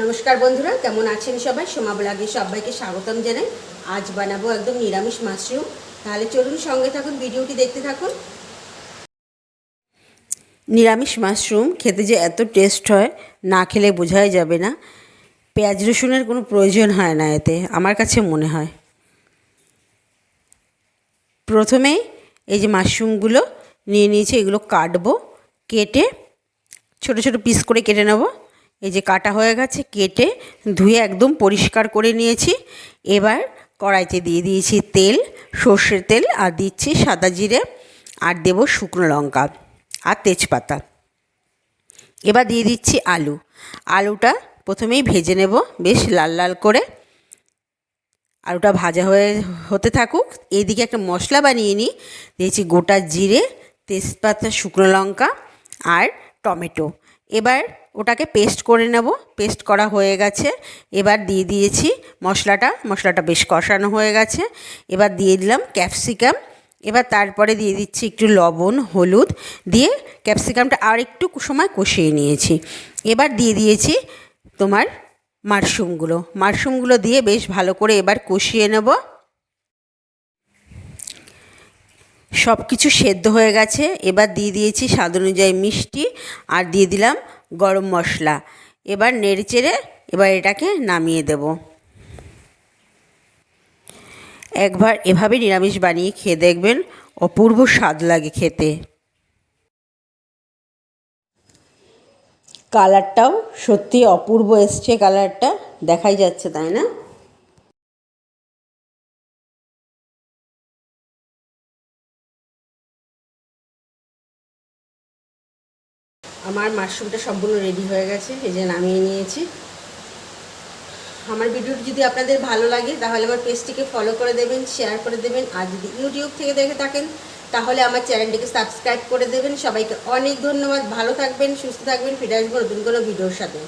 নমস্কার বন্ধুরা, কেমন আছেন সবাই? সোমা ব্লগে সবাইকে স্বাগতম জানাই। আজ বানাবো একদম নিরামিষ মাশরুম। তাহলে চলুন সঙ্গে থাকুন, ভিডিওটি দেখতে থাকুন। নিরামিষ মাশরুম খেতে যে এত টেস্ট হয়, না খেলে বোঝাই যাবে না। পেঁয়াজ রসুনের কোনো প্রয়োজন হয় না এতে, আমার কাছে মনে হয়। প্রথমেই এই যে মাশরুমগুলো নিয়ে নিয়েছি, এগুলো কাটবো, কেটে ছোট ছোট পিস করে কেটে নেব। এই যে কাটা হয়ে গেছে, কেটে ধুয়ে একদম পরিষ্কার করে নিয়েছি। এবার কড়াইতে দিয়ে দিয়েছি তেল, সর্ষের তেল, আর দিচ্ছি সাদা জিরে, আর দেব শুকনো লঙ্কা আর তেজপাতা। এবার দিয়ে দিচ্ছি আলু। আলুটা প্রথমেই ভেজে নেব বেশ লাল লাল করে। আলুটা ভাজা হয়ে, হতে থাকুক। এইদিকে একটা মশলা বানিয়ে নিই। দিয়েছি গোটা জিরে, তেজপাতা, শুকনো লঙ্কা আর টমেটো। এবার ওটাকে পেস্ট করে নেব পেস্ট করা হয়ে গেছে। এবার দিয়ে দিয়েছি মশলাটা মশলাটা বেশ কষানো হয়ে গেছে। এবার দিয়ে দিলাম ক্যাপসিকাম এবার তারপরে দিয়ে দিচ্ছি একটু লবণ, হলুদ দিয়ে ক্যাপসিকামটা আর একটু সময় কষিয়ে নিয়েছি। এবার দিয়ে দিয়েছি তোমার মাশরুমগুলো। মাশরুমগুলো দিয়ে বেশ ভালো করে এবার কষিয়ে নেব। সব কিছু সেদ্ধ হয়ে গেছে। এবার দিয়ে দিয়েছি স্বাদ অনুযায়ী মিষ্টি আর দিয়ে দিলাম গরম মশলা। এবার নেড়ে চেড়ে এবার এটাকে নামিয়ে দেব। একবার এভাবে নিরামিষ বানিয়ে খেয়ে দেখবেন অপূর্ব স্বাদ লাগে খেতে। কালারটাও সত্যি অপূর্ব এসছে কালারটা। দেখাই যাচ্ছে, তাই না? আমার মাশরুমটা সম্পূর্ণ রেডি হয়ে গেছে, এই যে নামিয়ে নিয়েছি। আমার ভিডিওটি যদি আপনাদের ভালো লাগে, তাহলে আমার পেজটিকে ফলো করে দেবেন শেয়ার করে দেবেন, আর যদি ইউটিউব থেকে দেখে থাকেন, তাহলে আমার চ্যানেলটিকে সাবস্ক্রাইব করে দেবেন। সবাইকে অনেক ধন্যবাদ, ভালো থাকবেন, সুস্থ থাকবেন, ফিরে আসব নতুন কোনো ভিডিওর সাথে।